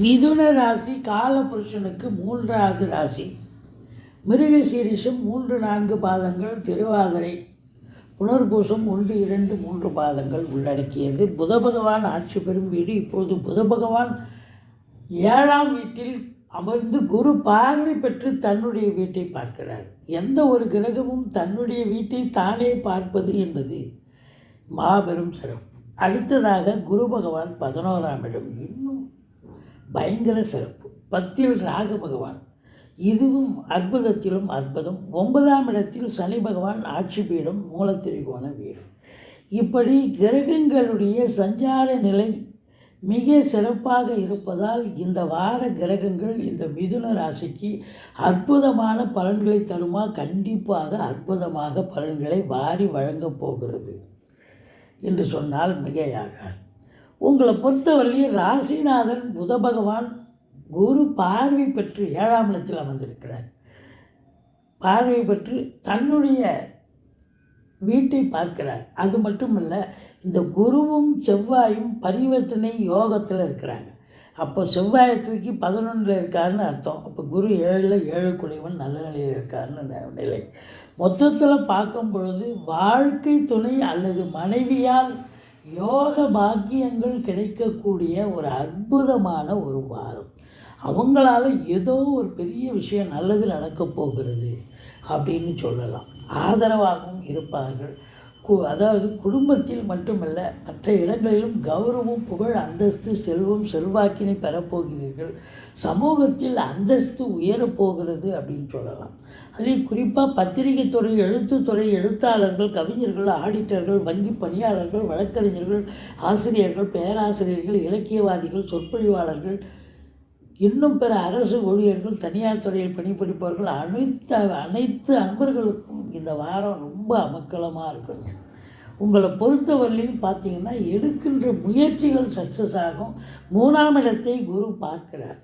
மிதுன ராசி காலபுருஷனுக்கு மூன்றாவது ராசி. மிருகசீரிஷம் மூன்று நான்கு பாதங்கள் திருவாதிரை புனர்பூசம் ஒன்று இரண்டு மூன்று பாதங்கள் உள்ளடக்கியது. புத பகவான் ஆட்சி பெறும் வீடு. இப்பொழுது புத பகவான் ஏழாம் வீட்டில் அமர்ந்து குரு பார்வை பெற்று தன்னுடைய வீட்டை பார்க்கிறார். எந்த ஒரு கிரகமும் தன்னுடைய வீட்டை தானே பார்ப்பது என்பது மாபெரும் சிறப்பு. அடுத்ததாக குரு பகவான் பதினோராம் இடம். இன்னும் பயங்கர சிறப்பு. பத்தில் ராக பகவான். இதுவும் அற்புதத்திலும் அற்புதம். ஒன்பதாம் இடத்தில் சனி பகவான் ஆட்சி பீடம் மூலத்திரிகோண வீடு. இப்படி கிரகங்களுடைய சஞ்சார நிலை மிக சிறப்பாக இருப்பதால் இந்த வார கிரகங்கள் இந்த மிதுன ராசிக்கு அற்புதமான பலன்களை தருமா? கண்டிப்பாக அற்புதமாக பலன்களை வாரி வழங்கப் போகிறது. என்று சொன்னால் மிகையாக உங்களை பொறுத்தவரையில் ராசிநாதன் புத பகவான் குரு பார்வை பெற்று ஏழாம் இடத்தில் அமர்ந்திருக்கிறார் பார்வை பெற்று தன்னுடைய வீட்டை பார்க்கிறார். அது மட்டுமல்ல இந்த குருவும் செவ்வாயும் பரிவர்த்தனை யோகத்தில் இருக்கிறாங்க. அப்போ செவ்வாயை தூக்கி பதினொன்றில் இருக்காருன்னு அர்த்தம். அப்போ குரு ஏழில் ஏழு குடைவன் நல்ல நிலையில் இருக்காருன்னு நிலை. மொத்தத்தில் பார்க்கும் பொழுது வாழ்க்கை துணை அல்லது மனைவியால் யோக பாக்கியங்கள் கிடைக்கக்கூடிய ஒரு அற்புதமான ஒரு வாரம். அவங்களால ஏதோ ஒரு பெரிய விஷயம் நல்லது நடக்கப் போகிறது அப்படின்னு சொல்லலாம். ஆதரவாகவும் இருப்பார்கள். அதாவது குடும்பத்தில் மட்டுமல்ல மற்ற இடங்களிலும் கௌரவம் புகழ் அந்தஸ்து செல்வம் செல்வாக்கினை பெறப்போகிறீர்கள். சமூகத்தில் அந்தஸ்து உயரப்போகிறது அப்படின்னு சொல்லலாம். அதே குறிப்பாக பத்திரிகை துறை எழுத்துத்துறை எழுத்தாளர்கள் கவிஞர்கள் ஆடிட்டர்கள் வங்கி பணியாளர்கள் வழக்கறிஞர்கள் ஆசிரியர்கள் பேராசிரியர்கள் இலக்கியவாதிகள் சொற்பொழிவாளர்கள் இன்னும் பிற அரசு ஊழியர்கள் தனியார் துறையில் பணிபுரிப்பவர்கள் அனைத்து அனைத்து அன்பர்களுக்கும் இந்த வாரம் ரொம்ப அமக்கலமாக இருக்குங்க உங்களை பொறுத்தவரையிலையும் பார்த்தீங்கன்னா எடுக்கின்ற முயற்சிகள் சக்ஸஸ் ஆகும். மூணாம் இடத்தை குரு பார்க்கிறார்.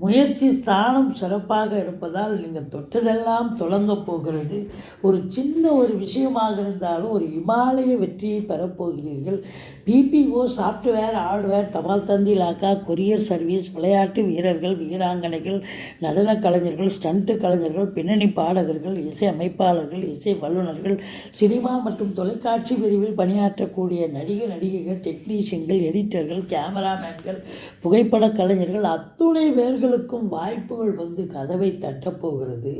முயற்சி ஸ்தானம் சிறப்பாக இருப்பதால் நீங்கள் தொட்டதெல்லாம் தொடங்கப் போகிறது. ஒரு சின்ன ஒரு விஷயமாக இருந்தாலும் ஒரு இமாலய வெற்றியை பெறப்போகிறீர்கள் பிபிஓ சாஃப்ட்வேர் ஹார்ட்வேர் தபால் தந்தி லாக்கா கொரியர் சர்வீஸ் விளையாட்டு வீரர்கள் வீராங்கனைகள் நடன கலைஞர்கள் ஸ்டண்ட்டு கலைஞர்கள் பின்னணி பாடகர்கள் இசை அமைப்பாளர்கள் இசை வல்லுநர்கள் சினிமா மற்றும் தொலைக்காட்சி பிரிவில் பணியாற்றக்கூடிய நடிகர் நடிகைகள் டெக்னீஷியன்கள் எடிட்டர்கள் கேமராமேன்கள் புகைப்பட கலைஞர்கள் அத்துணை பேர்களுக்கும் வாய்ப்புகள் வந்து கதவை தட்டப்போகிறது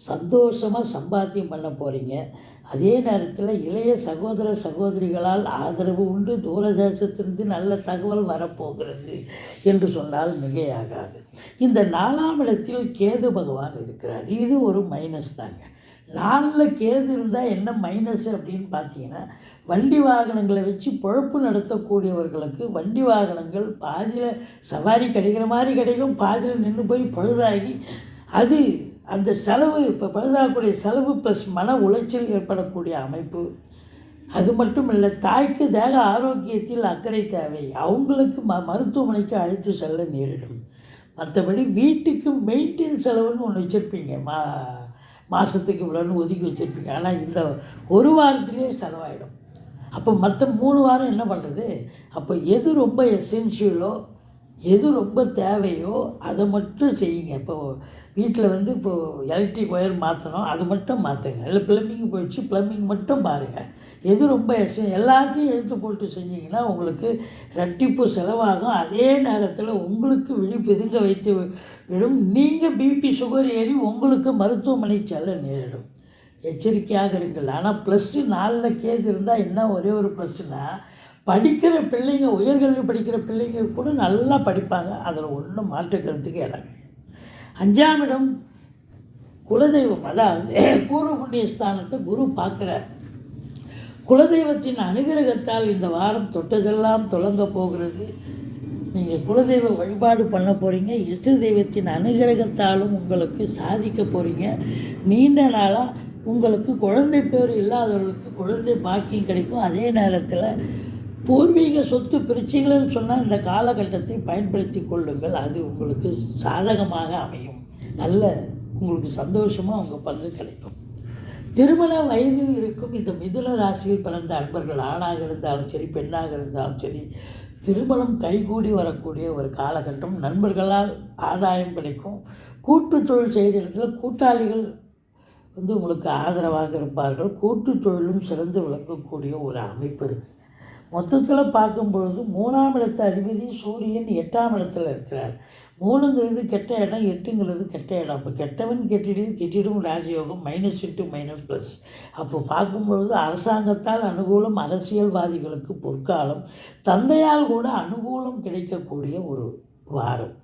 சந்தோஷமாக சம்பாத்தியம் பண்ண போகிறீங்க அதே நேரத்தில் இளைய சகோதர சகோதரிகளால் ஆதரவு உண்டு. தூரதேசத்திலிருந்து நல்ல தகவல் வரப்போகிறது என்று சொன்னால் மிகையாகாது. இந்த நாலாம் இடத்தில் கேது பகவான் இருக்கிறார். இது ஒரு மைனஸ் தாங்க. நாலில் கேது இருந்தால் என்ன மைனஸ் அப்படின்னு பார்த்தீங்கன்னா வண்டி வாகனங்களை வச்சு பொழப்பு நடத்தக்கூடியவர்களுக்கு வண்டி வாகனங்கள் பாதியில் சவாரி கிடைக்கிற மாதிரி கிடைக்கும். பாதியில் நின்று போய் பழுதாகி அது அந்த செலவு இப்போ பழுதாகக்கூடிய செலவு ப்ளஸ் மன உளைச்சல் ஏற்படக்கூடிய அமைப்பு. அது மட்டும் இல்லை தாய்க்கு தேக ஆரோக்கியத்தில் அக்கறை தேவை. அவங்களுக்கு ம மருத்துவமனைக்கு அழைத்து செல்ல நேரிடும். மற்றபடி வீட்டுக்கு மெயின்டெயின் செலவுன்னு ஒன்று வச்சுருப்பீங்க. மா மாதத்துக்கு இவ்வளோன்னு ஒதுக்கி வச்சுருப்பீங்க. ஆனால் இந்த ஒரு வாரத்துலேயே செலவாயிடும். அப்போ மற்ற மூணு வாரம் என்ன பண்ணுறது அப்போ எது ரொம்ப எசென்ஷியலோ எது ரொம்ப தேவையோ அதை மட்டும் செய்யுங்க. இப்போ வீட்டில் வந்து இப்போது எலக்ட்ரிக் ஒயர் மாற்றணும் அது மட்டும் மாற்றுங்க இல்லை ப்ளம்பிங் போயிடுச்சு ப்ளம்பிங் மட்டும் பாருங்கள் எது ரொம்ப எஸ் எல்லாத்தையும் எழுத்து போட்டு செஞ்சீங்கன்னா உங்களுக்கு ரெட்டிப்பு செலவாகும். அதே நேரத்தில் உங்களுக்கு விழி பிதுங்க வைத்து விடும். நீங்கள் பிபி சுகர் ஏறி உங்களுக்கு மருத்துவமனை செல்ல நேரிடும். எச்சரிக்கையாக இருங்கள். ஆனால் ப்ளஸ்ஸு நாலில் கேது இருந்தால் என்ன ஒரே ஒரு பிரச்சனை? படிக்கிற பிள்ளைங்க உயர்கல்வி படிக்கிற பிள்ளைங்க கூட நல்லா படிப்பாங்க. அதில் ஒன்றும் மாற்று கருத்துக்கு இடம். அஞ்சாம் இடம் குலதெய்வம். அதாவது பூர்வ புண்ணிய ஸ்தானத்தை குரு பார்க்குறார். குலதெய்வத்தின் அனுகிரகத்தால் இந்த வாரம் தொட்டதெல்லாம் தொடங்க போகிறது. நீங்கள் குலதெய்வ வழிபாடு பண்ண போகிறீங்க இஷ்ட தெய்வத்தின் அனுகிரகத்தாலும் உங்களுக்கு சாதிக்க போகிறீங்க நீண்ட நாளாக உங்களுக்கு குழந்தை பேர் இல்லாதவர்களுக்கு குழந்தை பாக்கியம் கிடைக்கும். அதே நேரத்தில் பூர்வீக சொத்து பிரிச்சுகள்னு சொன்னால் இந்த காலகட்டத்தை பயன்படுத்தி கொள்ளுங்கள். அது உங்களுக்கு சாதகமாக அமையும். நல்ல உங்களுக்கு சந்தோஷமாக உங்கள் பங்கு கிடைக்கும். திருமண வயதில் இருக்கும் இந்த மிதுன ராசியில் பிறந்த அன்பர்கள் ஆணாக இருந்தாலும் சரி பெண்ணாக இருந்தாலும் சரி திருமணம் கைகூடி வரக்கூடிய ஒரு காலகட்டம். நண்பர்களால் ஆதாயம் கிடைக்கும். கூட்டு தொழில் செய்கிற இடத்துல கூட்டாளிகள் வந்து உங்களுக்கு ஆதரவாக இருப்பார்கள். கூட்டு தொழிலும் சிறந்து விளங்கக்கூடிய ஒரு அமைப்பு இருக்குது மொத்தத்தில் பார்க்கும் பொழுது மூணாம் இடத்து அதிபதி சூரியன் எட்டாம் இடத்துல இருக்கிறார். மூணுங்கிறது கெட்ட இடம் எட்டுங்கிறது கெட்ட இடம். அப்போ கெட்டவன் கெட்டிடும் கெட்டிடும் ராஜயோகம் மைனஸ் இன்ட்டு மைனஸ் ப்ளஸ் அப்போ பார்க்கும்பொழுது அரசாங்கத்தால் அனுகூலம் அரசியல்வாதிகளுக்கு பொற்காலம். தந்தையால் கூட அனுகூலம் கிடைக்கக்கூடிய ஒரு வாரம்.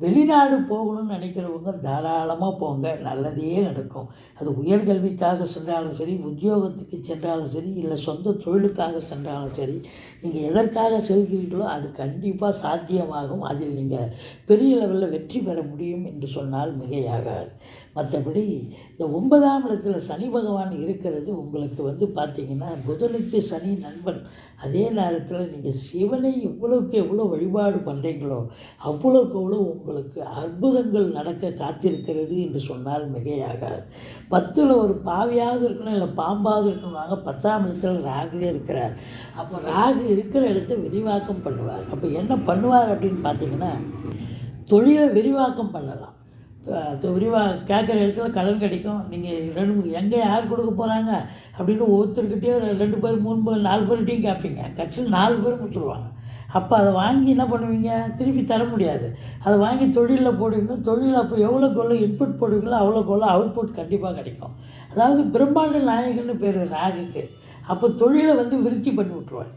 வெளிநாடு போகணும்னு நினைக்கிறவங்க தாராளமாக போங்க நல்லதே நடக்கும். அது உயர்கல்விக்காக சென்றாலும் சரி உத்தியோகத்துக்கு சென்றாலும் சரி இல்லை சொந்த தொழிலுக்காக சென்றாலும் சரி நீங்கள் எதற்காக செல்கிறீர்களோ அது கண்டிப்பாக சாத்தியமாகும். அதில் நீங்கள் பெரிய லெவலில் வெற்றி பெற முடியும் என்று சொன்னால் மிகையாகாது. மற்றபடி இந்த ஒன்பதாம் இடத்துல சனி பகவான் இருக்கிறது உங்களுக்கு வந்து பார்த்திங்கன்னா புதனுக்கு சனி நண்பன். அதே நேரத்தில் நீங்கள் சிவனை எவ்வளோக்கு எவ்வளோ வழிபாடு பண்ணுறீங்களோ அவ்வளோக்கு அவ்வளோ உங்களுக்கு அற்புதங்கள் நடக்க காத்திருக்கிறது என்று சொன்னால் மிகையாகாது. பத்தில் ஒரு பாவியாவது இருக்கணும் இல்லை பாம்பாவது இருக்கணும்னாங்க பத்தாம் இடத்துல ராகுவே இருக்கிறார். அப்போ ராகு இருக்கிற இடத்த விரிவாக்கம் பண்ணுவார். அப்போ என்ன பண்ணுவார் அப்படின்னு பார்த்தீங்கன்னா தொழிலை விரிவாக்கம் பண்ணலாம். விரிவாக கேட்குற இடத்துல கடன் கிடைக்கும். நீங்கள் ரெண்டு எங்கே யார் கொடுக்க போகிறாங்க அப்படின்னு ஒருத்தர்கிட்டயே ரெண்டு பேர் மூணு பேர் நாலு பேர்கிட்டையும் கேட்பீங்க. கட்சியில் நாலு பேரும் கொடுத்துருவாங்க. அப்போ அதை வாங்கி என்ன பண்ணுவீங்க? திருப்பி தர முடியாது. அதை வாங்கி தொழிலில் போடுவீங்க. தொழில் அப்போ எவ்வளோக்கு எவ்வளோ இன்புட் போடுவீங்களோ அவ்வளோக்கு எவ்வளோ அவுட்புட் கண்டிப்பாக கிடைக்கும். அதாவது பிரம்மாண்ட நாயகன்னு பேர் ராகுக்கு. அப்போ தொழிலை வந்து விருத்தி பண்ணி விட்ருவார்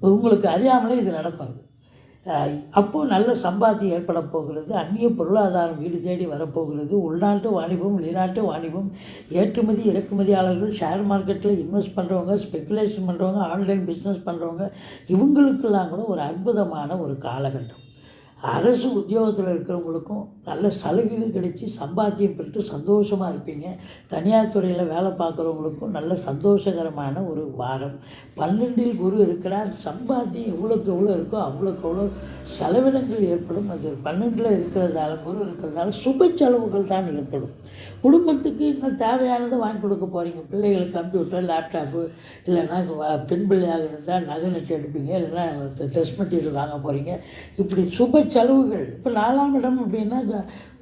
உங்களுக்கு அறியாமலே இது நடக்கும் இது அப்போது நல்ல சம்பாத்தியம் ஏற்பட போகிறது அந்நிய பொருளாதாரம் வீடு தேடி வரப்போகிறது உள்நாட்டு வாணிபம் வெளிநாட்டு வாணிபம் ஏற்றுமதி இறக்குமதியாளர்கள் ஷேர் மார்க்கெட்டில் இன்வெஸ்ட் பண்ணுறவங்க ஸ்பெக்குலேஷன் பண்ணுறவங்க ஆன்லைன் பிஸ்னஸ் பண்ணுறவங்க இவங்களுக்கெல்லாம் கூட ஒரு அற்புதமான ஒரு காலகட்டம். அரசு உத்தியோகத்தில் இருக்கிறவங்களுக்கும் நல்ல சலுகைகள் கிடைச்சி சம்பாத்தியம் பெற்று சந்தோஷமாக இருப்பீங்க. தனியார் துறையில் வேலை பார்க்குறவங்களுக்கும் நல்ல சந்தோஷகரமான ஒரு வாரம். பன்னெண்டில் குரு இருக்கிறார். சம்பாத்தியம் எவ்வளோக்கு எவ்வளோ இருக்கோ அவ்வளோக்கு எவ்வளோ செலவினங்கள் ஏற்படும். அது பன்னெண்டில் இருக்கிறதால குரு இருக்கிறதால சுப செலவுகள் தான் ஏற்படும். குடும்பத்துக்கு இன்னும் தேவையானதை வாங்கி கொடுக்க போகிறீங்க பிள்ளைகளுக்கு கம்ப்யூட்டர் லேப்டாப்பு இல்லைன்னா பெண் பிள்ளையாக இருந்தால் நகை நட்டு எடுப்பீங்க இல்லைன்னா டெஸ்ட் மெட்டீரியல் வாங்க போகிறீங்க இப்படி சுப செலவுகள். இப்போ நாலாம் இடம் அப்படின்னா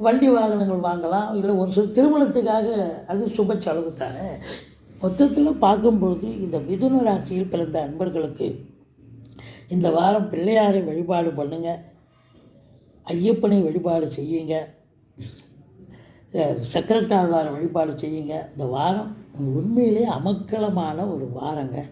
வண்டி வாகனங்கள் வாங்கலாம். இல்லை ஒரு சில திருமணத்துக்காக அது சுப செலவு தானே. மொத்தத்தில் பார்க்கும்பொழுது இந்த மிதுன ராசியில் பிறந்த அன்பர்களுக்கு இந்த வாரம் பிள்ளையாரை வழிபாடு பண்ணுங்கள் ஐயப்பனை வழிபாடு செய்யுங்க. சக்கரத்தாழ்வாரை வழிபாடு செய்யுங்க. இந்த வாரம் உண்மையிலே அமக்கலமான ஒரு வாரங்க.